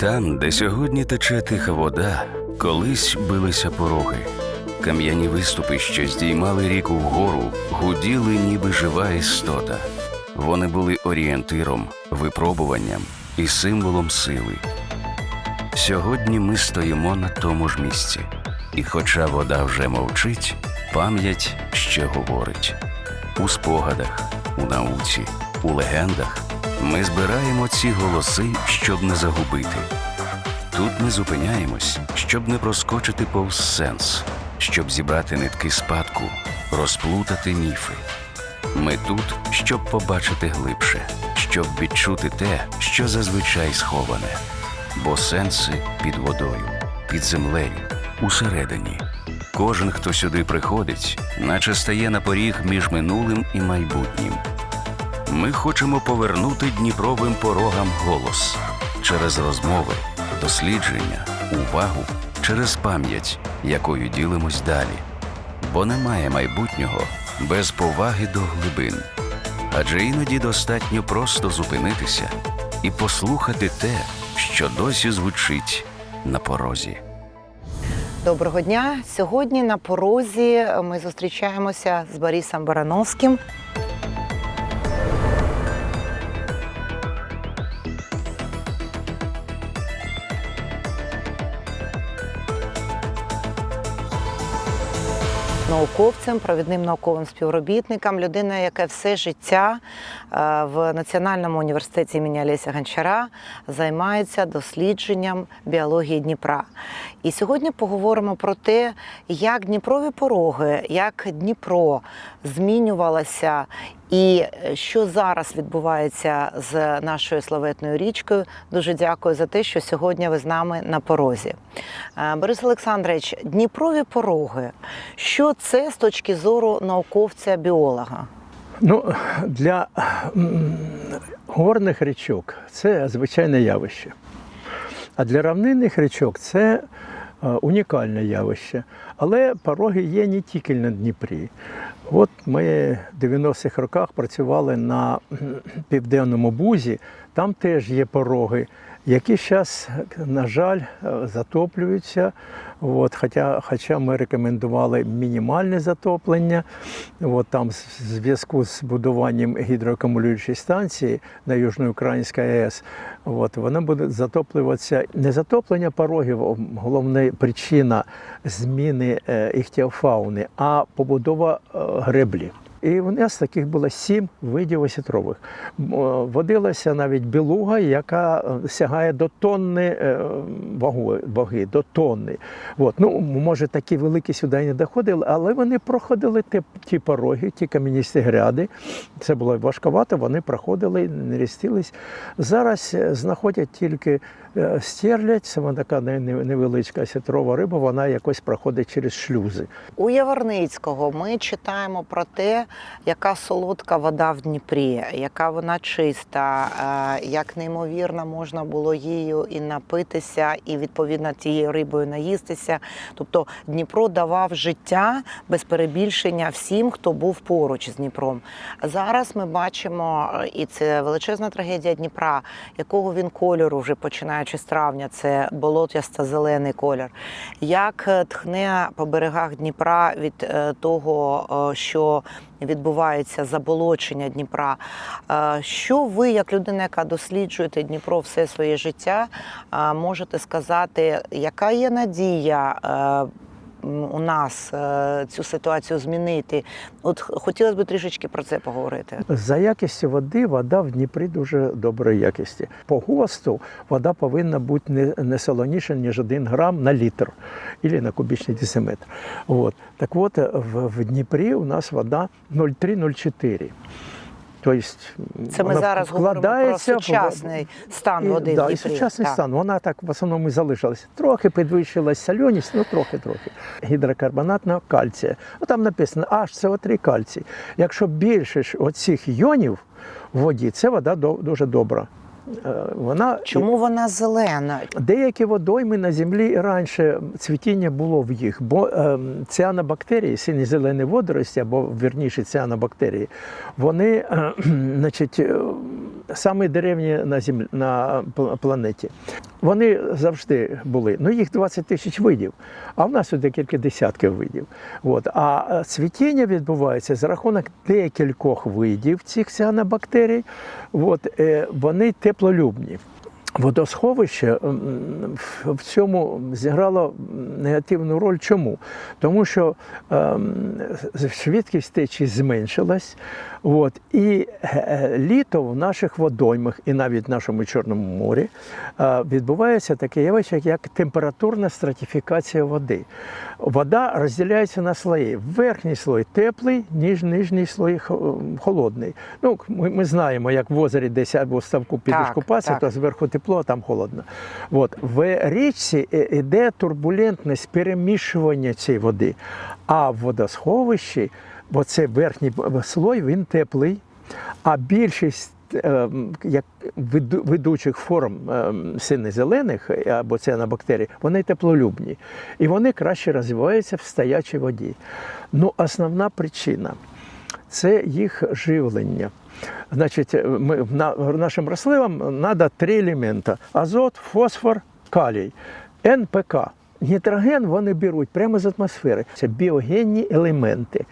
Там, де сьогодні тече тиха вода, колись билися пороги. Кам'яні виступи, що здіймали ріку вгору, гуділи, ніби жива істота. Вони були орієнтиром, випробуванням і символом сили. Сьогодні ми стоїмо на тому ж місці, і хоча вода вже мовчить, пам'ять ще говорить. У спогадах, у науці, у легендах ми збираємо ці голоси, щоб не загубити. Тут ми зупиняємось, щоб не проскочити повз сенс, щоб зібрати нитки спадку, розплутати міфи. Ми тут, щоб побачити глибше, щоб відчути те, що зазвичай сховане. Бо сенси під водою, під землею, усередині. Кожен, хто сюди приходить, наче стає на поріг між минулим і майбутнім. Ми хочемо повернути Дніпровим порогам голос через розмови, дослідження, увагу, через пам'ять, якою ділимось далі. Бо немає майбутнього без поваги до глибин. Адже іноді достатньо просто зупинитися і послухати те, що досі звучить на порозі. Доброго дня. Сьогодні на порозі ми зустрічаємося з Борисом Барановським. Науковцем, провідним науковим співробітником, людина, яка все життя е, в Національному університеті імені Олеся Гончара займається дослідженням біології Дніпра. І сьогодні поговоримо про те, як Дніпрові пороги, як Дніпро змінювалося і що зараз відбувається з нашою славетною річкою. Дуже дякую за те, що сьогодні ви з нами на порозі. Е, Борис Олександрович, Дніпрові пороги. Що це з точки зору науковця-біолога? Ну, для горних річок це звичайне явище. А для равнинних річок це е, унікальне явище. Але пороги є не тільки на Дніпрі. От ми в 90-х роках працювали на південному бузі, там теж є пороги, які зараз, на жаль, е, затоплюються. От, хоча, хоча ми рекомендували мінімальне затоплення, от, там в зв'язку з будуванням гідроакумулюючої станції на Южноукраїнській АЕС, от, вона буде затоплюватися не затоплення порогів, головна причина зміни е, іхтіофауни, а побудова е, греблі. І у нас таких було сім видів осітрових. Водилася навіть білуга, яка е, сягає до тонни е, ваги, до тонни. От. Ну, може, такі великі сюди не доходили, але вони проходили ті, ті пороги, ті кам'яністі гряди. Це було важковато, вони проходили, не рістились. Зараз е, знаходять тільки стерлядь, це вона така не- не- невеличка осітрова риба, вона якось проходить через шлюзи. У Яворницького ми читаємо про те, яка солодка вода в Дніпрі, яка вона чиста, е, як неймовірно можна було її і напитися, і відповідно тією рибою наїстися. Тобто Дніпро давав життя без перебільшення всім, хто був поруч з Дніпром. Зараз ми бачимо, е, і це величезна трагедія Дніпра, якого він кольору вже починаючи з травня, це болотясто-зелений колір. Як е, тхне по берегах Дніпра від е, того, е, що відбувається заболочення Дніпра. Що ви, як людина, яка досліджуєте Дніпро все своє життя, можете сказати, яка є надія? У нас е, цю ситуацію змінити. От хотілося б трішечки про це поговорити. За якістю води вода в Дніпрі дуже доброї якості. По ГОСТу вода повинна бути не, не солоніша, ніж 1 грам на літр або на кубічний десиметр. От. Так от в, в Дніпрі у нас вода 0,3-0,4. Тобто, Це ми зараз говоримо про сучасний стан води. да, і сучасний Так. стан. Вона так в основному і залишилася. Трохи підвищилась сольоність, ну трохи-трохи. Гідрокарбонатна кальція. Ну, там написано HCO3 кальцій. Якщо більше оцих йонів в воді, це вода дуже добра. Е, Вона Чому вона зелена? Деякі водойми на землі раніше цвітіння було в їх, бо е, ціанобактерії, сині зелені водорості, або вірніше ціанобактерії, вони е, значить, самі деревні на землі на планеті. Вони завжди були. Ну, їх 20 тисяч видів, а в нас тут декілька десятків видів. От. А е, цвітіння відбувається за рахунок декількох видів цих ціанобактерій. От, е, вони теплолюбні. Водосховище в- цьому зіграло негативну роль. Чому? Тому що ем, швидкість течії зменшилась, от, і е, літо в наших водоймах і навіть в нашому Чорному морі е, відбувається таке явище, як температурна стратифікація води. Вода розділяється на слої. Верхній слой теплий, ніж нижній слой холодний. Ну, ми, ми знаємо, як в озері десь або ставку підеш купатися, то зверху тепло, а там холодно. От. В річці е, іде турбулентність перемішування цієї води, а в водосховищі, бо це верхній слой, він теплий, а більшість е, як ведучих форм сине-зелених е, або цианобактерій, вони теплолюбні. І вони краще розвиваються в стоячій воді. Ну, основна причина це їх живлення. Значить, е, ми, на, нашим рослинам треба три елемента: азот, фосфор, калій, НПК. Нітроген вони беруть прямо з атмосфери. Це біогенні елементи.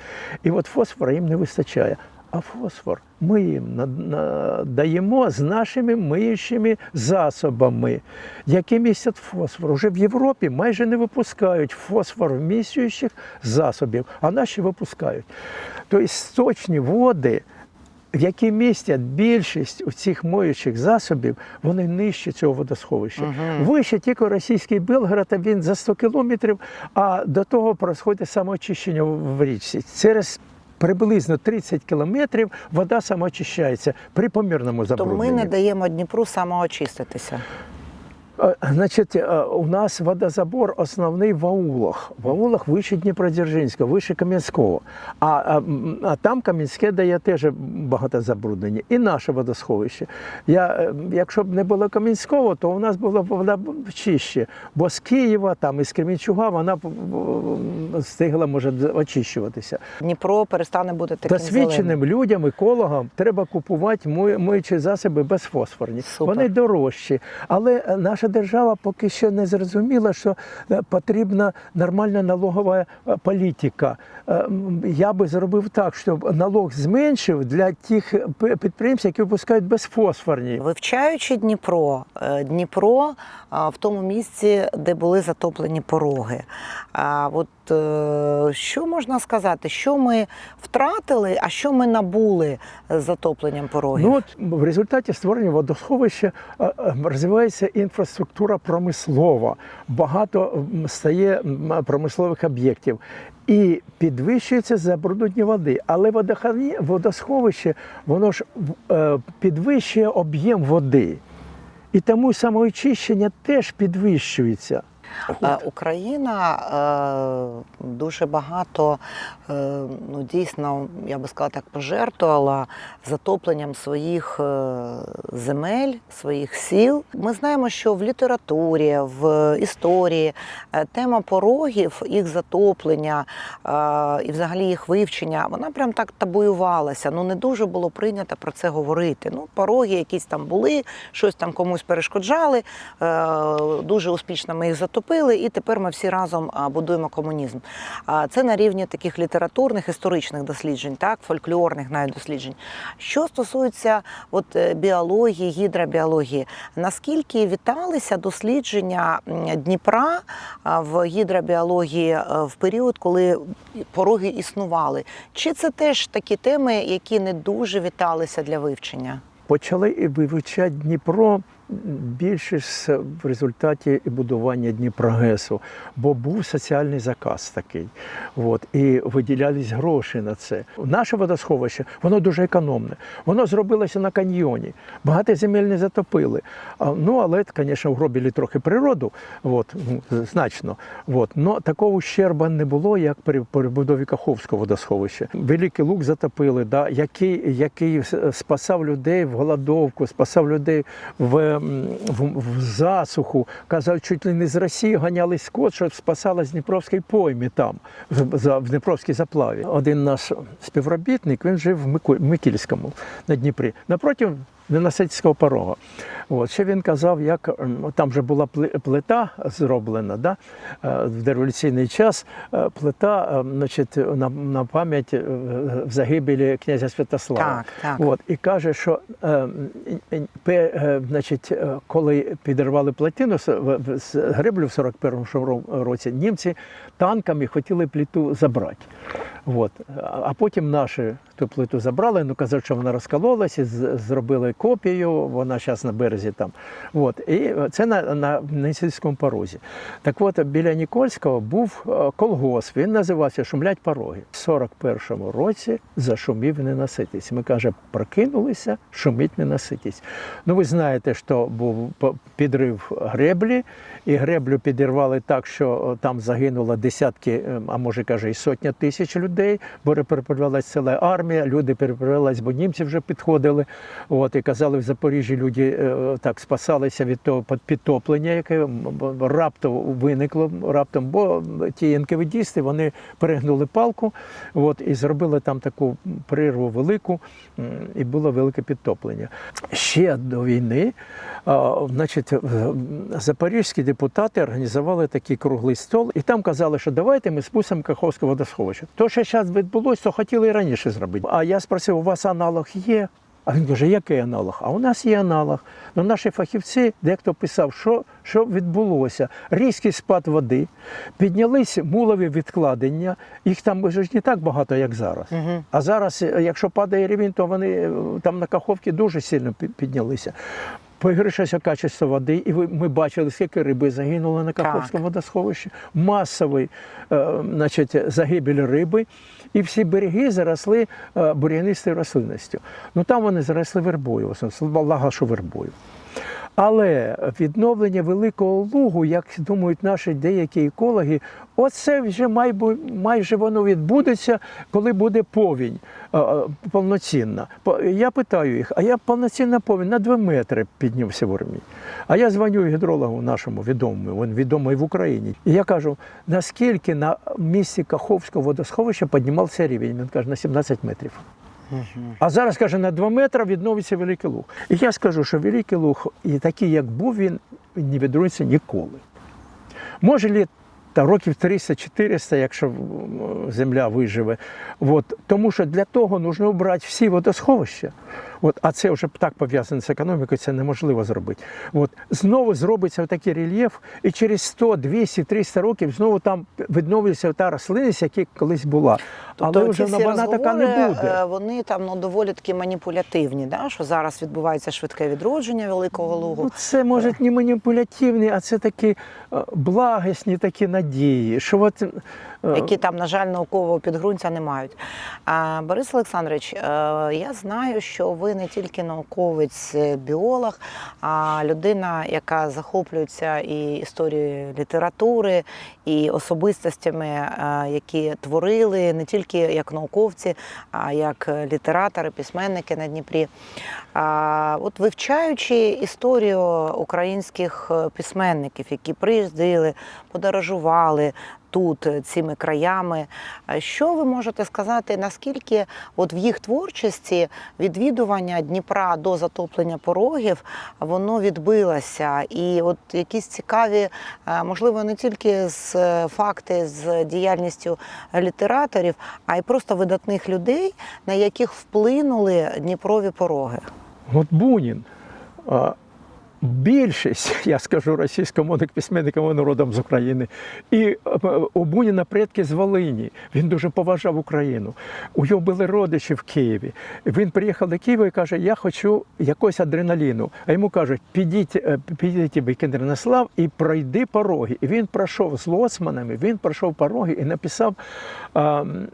І от фосфора їм не вистачає. А фосфор ми їм на- на- з нашими миючими засобами, які містять фосфор. Уже в Європі майже не випускають фосфор вміщуючих засобів, а наші випускають. Тобто сточні води, в які містять більшість у цих моючих засобів, вони нижче цього водосховища. Вище тільки російський Белгород, а він за 100 кілометрів, а до того проходить самоочищення в річці. Через приблизно 30 кілометрів вода самоочищається при помірному То ми не даємо Дніпру самоочиститися. Е, Значить, е, у нас водозабор основний в аулах. В аулах вище Дніпродзержинського, вище Кам'янського. А, а, а там Кам'янське дає теж багато забруднення. І наше водосховище. Я, е, якщо б не було Кам'янського, то у нас була б вода чище. Бо з Києва там, і з Кремінчуга вона б встигла може очищуватися. Дніпро перестане бути таким Досвідченим зеленим. людям, екологам треба купувати миючі засоби безфосфорні. Супер. Вони дорожчі. Але е, наша держава поки що не зрозуміла, що е, потрібна нормальна налогова е, політика. Е, Я би зробив так, щоб налог зменшив для тих підприємств, які випускають безфосфорні. Вивчаючи Дніпро, Дніпро в тому місці, де були затоплені пороги. От що можна сказати, що ми втратили, а що ми набули з затопленням порогів? Ну от в результаті створення водосховища е, е, розвивається інфраструктура промислова, багато стає промислових об'єктів. І підвищується забруднення води. Але водохані- водосховище воно ж е, підвищує об'єм води. І тому самоочищення теж підвищується. Е, Україна е, дуже багато е, ну дійсно, я би сказала так, пожертвувала затопленням своїх земель, своїх сіл. Ми знаємо, що в літературі, в історії тема порогів, їх затоплення і взагалі їх вивчення, вона прям так табуювалася. Ну не дуже було прийнято про це говорити. Ну, пороги якісь там були, щось там комусь перешкоджали. Дуже успішно ми їх затопили, і тепер ми всі разом будуємо комунізм. Це на рівні таких літературних, історичних досліджень, так, фольклорних навіть досліджень. Що стосується от, е, біології, гідробіології, наскільки віталися дослідження Дніпра в гідробіології е, в період, коли пороги існували? Чи це теж такі теми, які не дуже віталися для вивчення? почали вивчати Дніпро більше в результаті будування Дніпрогесу, бо був соціальний заказ такий. От, і виділялись гроші на це. Наше водосховище, воно дуже економне. Воно зробилося на каньйоні. Багато земель не затопили. Ну, але, звісно, угробили трохи природу, от, ну, значно. От. Но такого ущерба не було, як при перебудові Каховського водосховища. Великий лук затопили, да, який, який спасав людей в голодовку, спасав людей в, в, засуху. Казав, чуть ли не з Росії ганяли скот, щоб спасала з Дніпровської пойми там, в, Дніпровській заплаві. Один наш співробітник, він жив в Микільському на Дніпрі. Напротив Ненасильського порога. От, ще він казав, як там вже була плита зроблена да? е, в дореволюційний час. е, Плита е, значить, на, на пам'ять в загибелі князя Святослава. Так, так. От, і каже, що значить, коли підірвали плотину з греблю в 41-му році, німці танками хотіли плиту забрати. От. А потім наші ту плиту забрали, ну казав, що вона розкололася, зробили копію, вона зараз на березі там. От. І це на, на Несільському порозі. Так от біля Нікольського був е, колгосп, він називався Шумлять пороги. В 41-му році зашумів ненаситись. Ми каже, прокинулися, шумить ненаситись. Ну ви знаєте, що був підрив греблі, і греблю підірвали так, що е, там загинуло десятки, е, а може каже, і сотня тисяч людей, бо переправлялась ціла армія, люди переправлялись, бо німці вже підходили. От, і казали, в Запоріжжі люди е, так спасалися від того під- підтоплення, яке раптом виникло раптом, бо ті НКВДісти вони перегнули палку от, і зробили там таку прирву велику, і було велике підтоплення. Ще до війни значить, запорізькі депутати організували такий круглий стол, і там казали, що давайте ми спустимо Каховське водосховище. То, що зараз відбулося, то хотіли і раніше зробити. А я спросив, у вас аналог є? А він каже, який аналог? А у нас є аналог. Ну, наші фахівці, дехто писав, що, що відбулося. Різкий спад води, піднялись мулові відкладення, їх там вже ж не так багато, як зараз. Угу. А зараз, е, якщо падає рівень, то вони е, там на Каховці дуже сильно піднялися. Погіршилося качество води, і ви- ми бачили, скільки риби загинуло на Каховському водосховищі. Масовий е, значить, загибель риби, і всі береги заросли е, бур'янистою рослинністю. Ну там вони заросли вербою, в що вербою. Але відновлення великого лугу, як думають наші деякі екологи, оце вже майже воно відбудеться, коли буде повінь е, е, повноцінна. Я питаю їх, а я повноцінна повінь на 2 метри піднявся в Ормі. А я дзвоню гідрологу нашому відомому, він відомий в Україні. І я кажу, наскільки на місці Каховського водосховища піднімався рівень? Він каже, на 17 метрів. А зараз каже, на 2 метри відновиться Великий Луг. І я скажу, що Великий Луг, і такий, як був, він не відновиться ніколи. Може літ та років 300-400, якщо земля виживе. От, тому що для того потрібно обрати всі водосховища. От, а це вже так пов'язано з економікою, це неможливо зробити. От, знову зробиться такий рельєф, і через 100, 200, 300 років знову там відновиться та рослинність, яка колись була. Але Тобто вже ці ну, вона така не буде. е, Вони там ну, доволі таки маніпулятивні, да? що зараз відбувається швидке відродження Великого Лугу. Ну, це може не маніпулятивні, а це такі е, благісні такі надії. Що от, е, які там, на жаль, наукового підґрунтя не мають. Борис Олександрович, е, я знаю, що ви не тільки науковець, е, біолог, а людина, яка захоплюється і історією літератури, і особистостями, е, які творили не тільки як науковці, а як літератори, письменники на Дніпрі. От вивчаючи історію українських е, письменників, які приїздили, подорожували тут е, цими краями, е, що ви можете сказати, наскільки от в їх творчості відвідування Дніпра до затоплення порогів воно відбилося? І от якісь цікаві, е, можливо, не тільки з е, факти з діяльністю літераторів, а й просто видатних людей, на яких вплинули Дніпрові пороги. От Бунін. Більшість, я скажу російськомовних письменників, вони родом з України. І е, у Буніна предки з Волині. Він дуже поважав Україну. У його були родичі в Києві. Він приїхав до Києва і каже: Я хочу якогось адреналіну. А йому кажуть, підіть, е, підіть в Кіндернаслав і пройди пороги. І він пройшов з лоцманами, він пройшов пороги і написав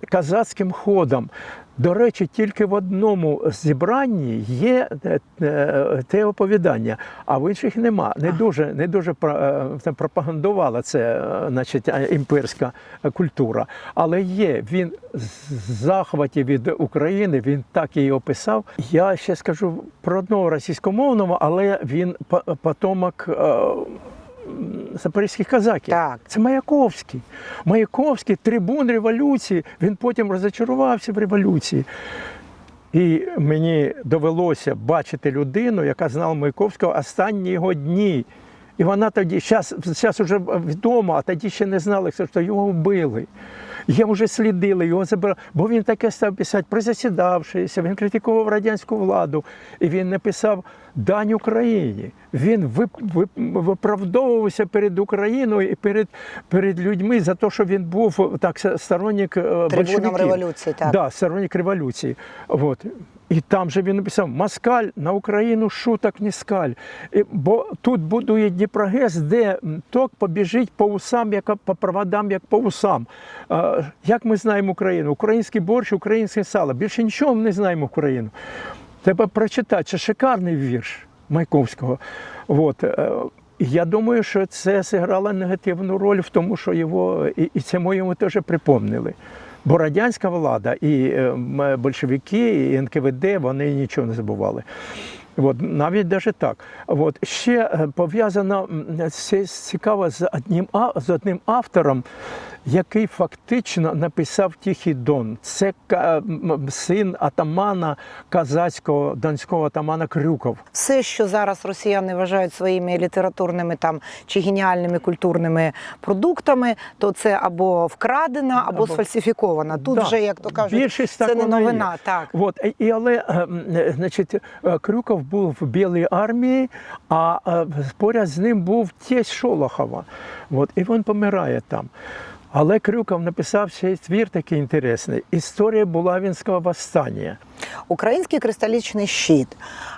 казацьким ходом. До речі, тільки в одному зібранні є е, е, те оповідання, а в інших нема. Не дуже, не дуже е, пропагандувала це значить, імперська культура. Але є він з захваті від України, він так її описав. Я ще скажу про одного російськомовного, але він по- потомок. Запорізьких казаків. Так. Це Маяковський. Маяковський трибун революції. Він потім розочарувався в революції. І мені довелося бачити людину, яка знала Маяковського останні його дні. І вона тоді, зараз, зараз вже відомо, а тоді ще не знали, що його вбили. Його вже слідили, його забирали. Бо він таке став писати про засідавшися, він критикував радянську владу. І він написав Дань Україні. Він вип- вип- виправдовувався перед Україною і перед, перед людьми за те, що він був так сторонник Трибуном большевиків. революції, так. Да, сторонник революції. Вот. І там же він написав: Москаль на Україну шуток не скаль. Бо тут будує Дніпрогес, де ток побіжить по усам, як по проводам, як по усам. Як ми знаємо Україну? Український борщ, українське сало. Більше нічого ми не знаємо Україну. Треба прочитати. Це шикарний вірш Майковського. От. е, Я думаю, що це зіграло негативну роль в тому, що його і, і це ми йому теж припомнили. Бо радянська влада і е, большевики, і НКВД вони нічого не забували. От, навіть навіть так. От, ще е, пов'язано цікаво з одним, а- з одним автором, який фактично написав Тихий Дон. Це син атамана казацького донського атамана Крюков. Все, що зараз росіяни вважають своїми літературними там чи геніальними культурними продуктами, то це або вкрадена, або, Або- сфальсифікована. Тут Да. вже, як то кажуть, Більшість це не і є. новина. Так. От, і- але е, м, е, значить, е, Крюков був в Білій армії, а поряд з ним був тесть Шолохова. От, і він помирає там. Але Крюков написав ще й твір такий інтересний. Історія Булавінського восстання. Український кристалічний щит.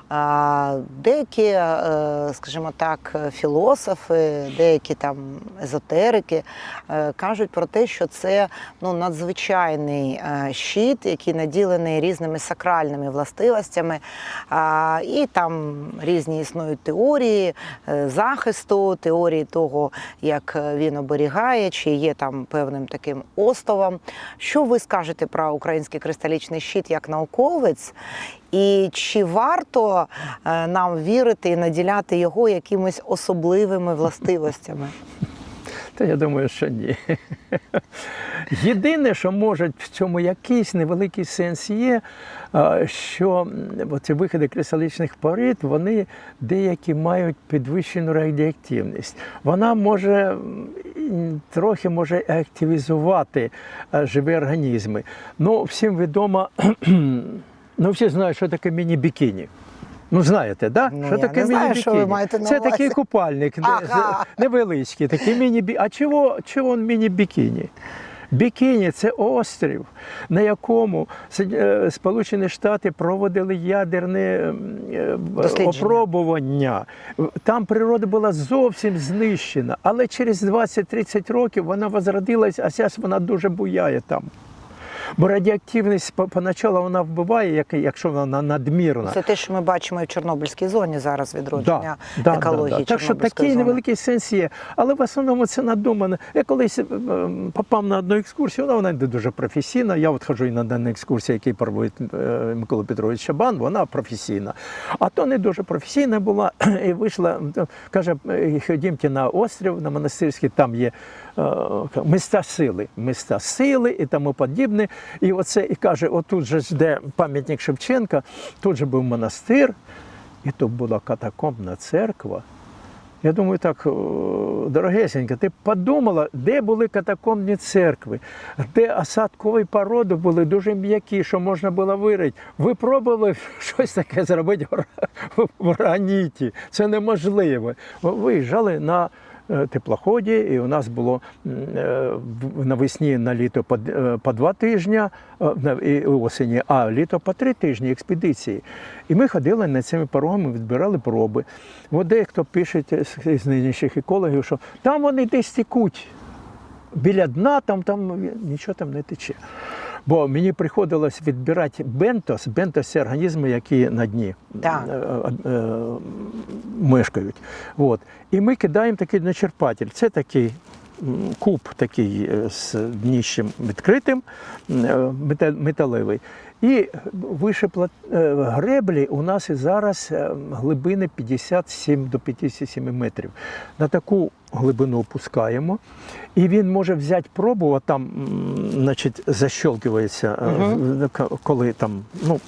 Деякі, е, скажімо так, філософи, деякі там езотерики е, кажуть про те, що це ну, надзвичайний е, щит, який наділений різними сакральними властивостями. І там різні існують теорії захисту, теорії того, як він оберігає, чи є там певним таким остовом. Що ви скажете про український кристалічний щит як науковець? І чи варто е, нам вірити і наділяти його якимись особливими властивостями? Та я думаю, що ні. Єдине, що може в цьому якийсь невеликий сенс є, що ці виходи кристалічних порід, вони деякі мають підвищену радіоактивність. Вона може трохи може активізувати е, живі організми. Ну, всім відомо, ну всі знають, що таке міні-бікіні. Ну, знаєте, да? Ну, що я таке не знаю, що ви міні-бікіні? маєте на Це увазі. такий купальник не- Ага. з- невеличкий, такий міні А чого, чого він міні-бікіні? Бікіні це острів, на якому С- е, Сполучені Штати проводили ядерне м, е, Дослідження. опробування. Там природа була зовсім знищена, але через 20-30 років вона возродилась, а зараз вона дуже буяє там. Бо радіоактивність поначалу вона вбиває, як- якщо вона надмірна. Це те, що ми бачимо і в Чорнобильській зоні зараз відродження да, екології. да. Так що такий зони. невеликий сенс є. Але в основному це надумано. Я колись е, е, попав на одну екскурсію, вона, вона не дуже професійна. Я от ходжу і на дані екскурсії, які проводить е, Микола Петрович Шабан, вона професійна. А то не дуже професійна була. І вийшла, каже, «Е, ходімте на острів, на монастирський, там є е, міста сили, міста сили і тому подібне. І оце і каже, отут же де пам'ятник Шевченка, тут же був монастир, і тут була катакомбна церква. Я думаю, так, дорогесенька, ти подумала, де були катакомбні церкви, де осадкові породи були дуже м'які, що можна було вирити. Ви пробували щось таке зробити в ра- граніті. Це неможливо. Виїжджали на теплоході, і у нас було е, навесні на літо по, е, два тижні, е, і осені, а літо по три тижні експедиції. І ми ходили над цими порогами, відбирали проби. От дехто пише з- нинішніх екологів, що там вони десь текуть. Біля дна там, там нічого там не тече. Бо мені приходилось відбирати бентос. Бентос це організми, які на дні да. е, е, е, мешкають. От. І ми кидаємо такий начерпатель. Це такий куб такий е, з дніщем відкритим, е, мета- металевий. І вище е, греблі у нас і зараз е, глибини 57 до 57 метрів. На таку глибину опускаємо, і він може взяти пробу, а там значить, защелкується, е, в- к- коли там, ну,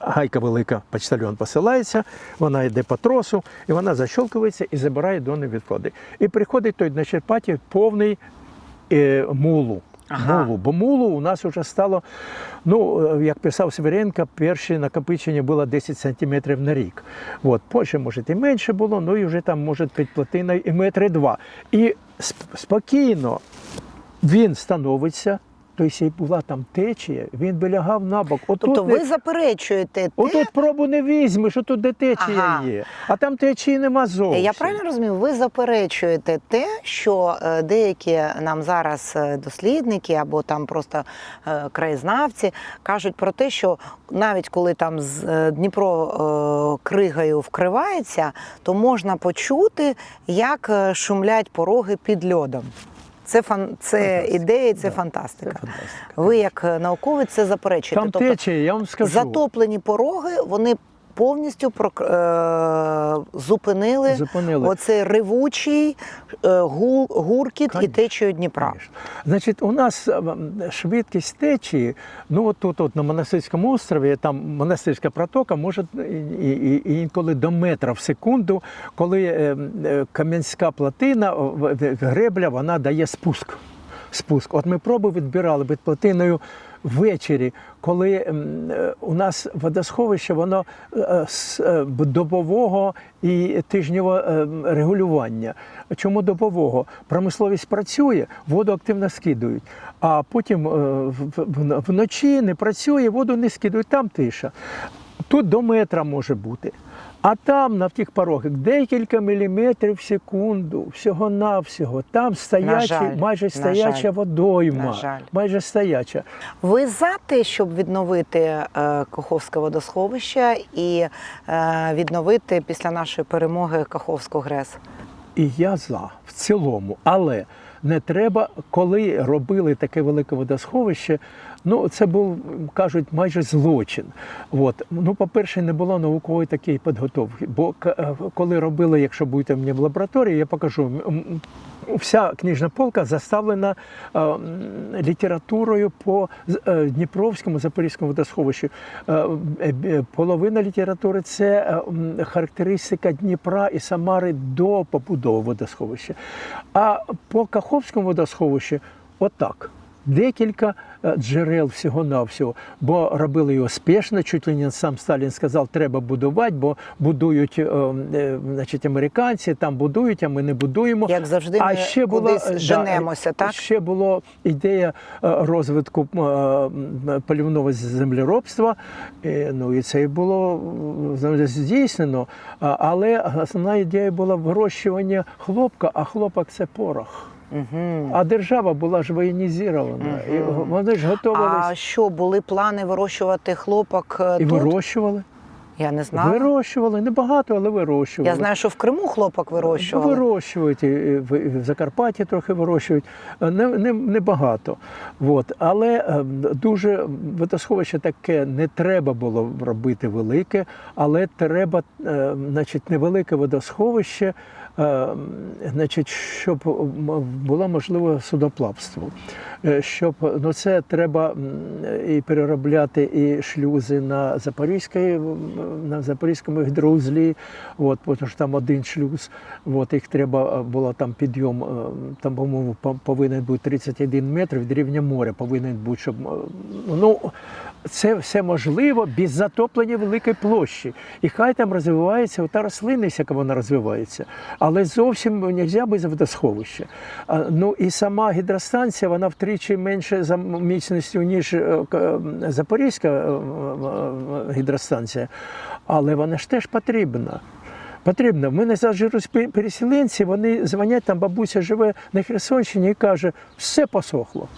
гайка велика, почтальон посилається, вона йде по тросу, і вона защелкується і забирає дони відходи. І приходить той начерпатель повний е, мулу. Ага. Мулу. Бо мулу у нас вже стало, ну, е, як писав Северенко, перше накопичення було 10 сантиметрів на рік. От, позже, може, і менше було, ну і вже там, може, під плотиною і метри два. І сп- спокійно він становиться, тобто була там течія, він би лягав на бок. Отут Тобто не- ви заперечуєте те, Отут пробу не візьмеш, отут де течія Ага. є, а там течії нема зовсім. Я правильно розумію, ви заперечуєте те, що е, деякі нам зараз е, дослідники або там просто е, краєзнавці кажуть про те, що навіть коли там з- е, Дніпро е, кригою вкривається, то можна почути, як е, шумлять пороги під льодом. Це фан... це ідея, це Да. фантастика. Це фантастика. Ви як науковець це заперечуєте. Там тобто течія, я вам скажу. затоплені пороги, вони повністю прок... е... зупинили Зупинили. оцей ревучий е, гул... гуркіт і течію Дніпра. Конечно. Значить, у нас е, швидкість течії, ну от тут от на Монастирському острові, там монастирська протока може і, і, і інколи до метра в секунду, коли е, е, кам'янська в- гребля, вона дає спуск. Спуск. От ми проби відбирали під плотиною ввечері, коли ем, е, у нас водосховище, воно е, з е, добового і тижневого ем, регулювання. Чому добового? Промисловість працює, воду активно скидують, а потім е, вночі не працює, воду не скидують, там тиша. Тут до метра може бути. А там на тих порогах декілька міліметрів в секунду, всього-навсього. Там стоячі, жаль, майже на стояча жаль, водойма. на жаль. Майже стояча. Ви за те, щоб відновити е, Каховське водосховище і е, відновити після нашої перемоги Каховську ГРЕС? І я за в цілому. Але не треба, коли робили таке велике водосховище. Ну, це був, кажуть, майже злочин. От. Ну, по-перше, не було наукової такої підготовки. Бо е, коли робили, якщо будете мені в лабораторії, я покажу. Вся книжна полка заставлена е, літературою по е, Дніпровському Запорізькому водосховищу. Е, е, е, Половина літератури це характеристика Дніпра і Самари до побудови водосховища. А по Каховському водосховищу отак. Декілька е, джерел всього-навсього, бо робили його спешно, чуть ли не сам Сталін сказав, треба будувати, бо будують е, е, значить, американці, там будують, а ми не будуємо. Як завжди, ми кудись е, женемося, так? Ще була ідея розвитку полівного землеробства. Ну і це було здійснено. Але основна ідея була вирощування хлопка, а хлопок це порох. Угу. А держава була ж воєнізована. І вони ж А що були плани вирощувати хлопок е, і тут? вирощували. Я не знала. Вирощували, небагато, але вирощували. Я знаю, що в Криму хлопок вирощували. Вирощують, і в, Закарпатті трохи вирощують, не, не, не багато. От. Але е, дуже водосховище таке не треба було робити велике, але треба, е, значить, невелике водосховище значить, щоб було можливе судоплавство. Е, Щоб ну це треба і переробляти і шлюзи на Запорізькій, на Запорізькому гідроузлі, от, тому що там один шлюз, от, їх треба е, було там підйом, е, там, по-моєму, повинен бути 31 метр від рівня моря, повинен бути, щоб е, ну, це все можливо без затоплення великої площі. І хай там розвивається та рослинність, яка вона розвивається, але зовсім не можна без водосховища. Ну і сама гідростанція, вона втричі менше за міцністю, ніж е, Запорізька е, гідростанція, але вона ж теж потрібна. Потрібно. В мене зараз переселенці, вони дзвонять, там бабуся живе на Херсонщині і каже, все посохло.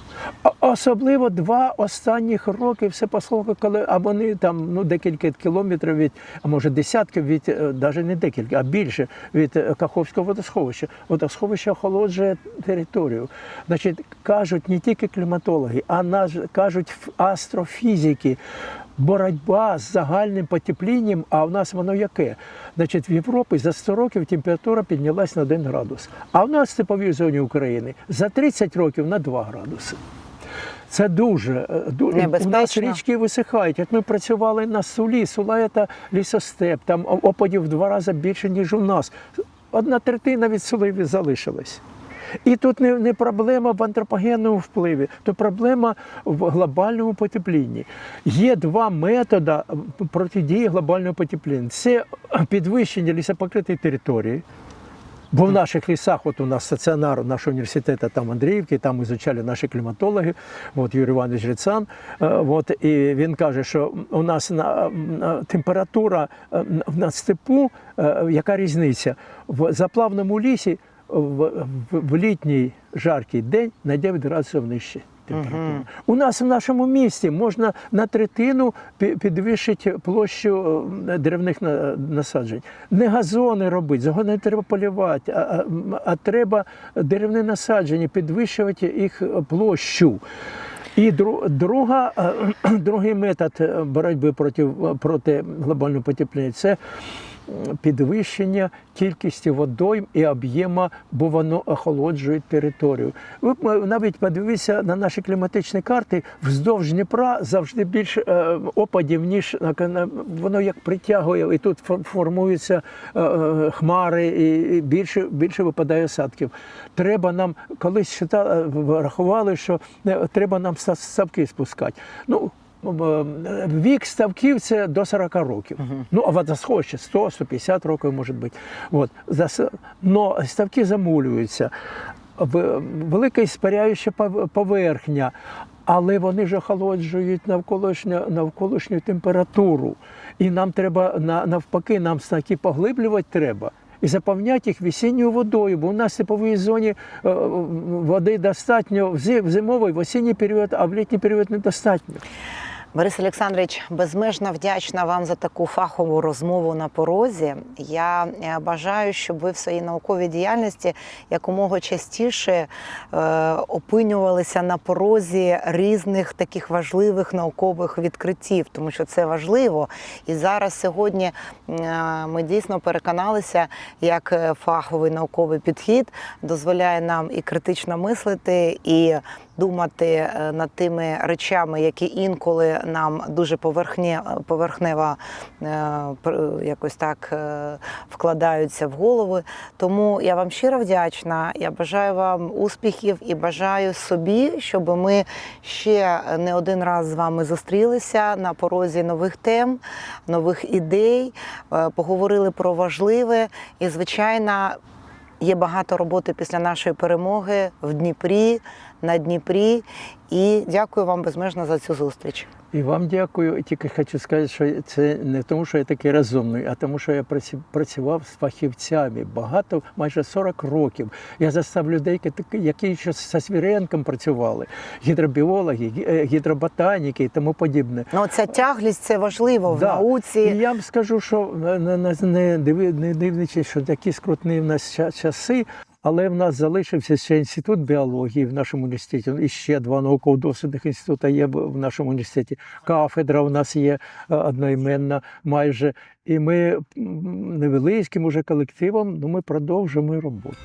Особливо два останніх роки все посохло, коли а вони там ну, декілька кілометрів від, а може десятків від, навіть не декілька, а більше від е, Каховського водосховища. Водосховище охолоджує територію. Значить, кажуть не тільки кліматологи, а кажуть астрофізики. Боротьба з загальним потеплінням, а в нас воно яке? Значить, в Європі за 100 років температура піднялась на 1 градус. А в нас в степовій зоні України за 30 років на 2 градуси. Це дуже, е, у нас річки висихають. Як ми працювали на сулі, сула це лісостеп, там опадів в два рази більше, ніж у нас. Одна третина від сули залишилась. І тут не, не проблема в антропогенному впливі, то проблема в глобальному потеплінні. Є два методи протидії глобального потепління. Це підвищення лісопокритої території. Бо в наших лісах, от у нас стаціонар нашого університету, там Андріївки, там изучали наші кліматологи, от Юрій Іванович Грицан. е, От, і він каже, що у нас на, на температура е, на- степу, е, яка різниця? В заплавному лісі в, в, в літній жаркий день на 9 градусів нижче. Температура. У нас в нашому місті можна на третину підвищити площу е, деревних насаджень. Не газони робити, загони не треба полювати, а, а, а треба деревні насадження, підвищувати їх площу. І друга, е, другий метод е, боротьби проти, проти глобального потепління це підвищення кількості водойм і об'єма, бо воно охолоджує територію. Ви е, навіть подивіться на наші кліматичні карти, вздовж Дніпра завжди більше е, опадів, ніж воно як притягує, і тут формуються е, е, хмари, і, більше, більше випадає осадків. Треба нам колись считали, рахували, що е, треба нам ставки спускати. Ну, е, Вік ставків це до 40 років. Ну, а водосховище 100-150 років може бути. От. Но ставки замулюються. Велика іспаряюча поверхня, але вони ж охолоджують навколишню, навколишню температуру. І нам треба на- навпаки, нам ставки поглиблювати треба. І заповняти їх весінньою водою, бо у нас в тепловій зоні е, води достатньо в зимовий, в осінній період, а в літній період недостатньо. Борис Олександрович, безмежно вдячна вам за таку фахову розмову на порозі. Я е, бажаю, щоб ви в своїй науковій діяльності якомога частіше е, опинювалися на порозі різних таких важливих наукових відкриттів, тому що це важливо. І зараз сьогодні е, ми дійсно переконалися, як фаховий науковий підхід дозволяє нам і критично мислити, і думати е, над тими речами, які інколи нам дуже поверхне, поверхнево е, якось так е, вкладаються в голови. Тому я вам щиро вдячна. Я бажаю вам успіхів і бажаю собі, щоб ми ще не один раз з вами зустрілися на порозі нових тем, нових ідей, поговорили про важливе і, звичайно, Є багато роботи після нашої перемоги в Дніпрі, на Дніпрі. І дякую вам безмежно за цю зустріч. І вам дякую. Тільки хочу сказати, що це не тому, що я такий розумний, а тому, що я працював з фахівцями багато, майже 40 років. Я застав людей, які- ще з Свіренком працювали, гідробіологи, гі- е, гідроботаніки і тому подібне. Ну, ця тяглість це важливо в Да. І науці. я вам скажу, що не, не, не, диви- не дивлячись, що такі скрутні в нас ча- часи, Але в нас залишився ще інститут біології в нашому університеті. І ще два науково-дослідних інститути є в в нашому університеті. Кафедра у нас є е, одноіменна майже. І ми невеличким уже колективом ну, ми продовжуємо роботу.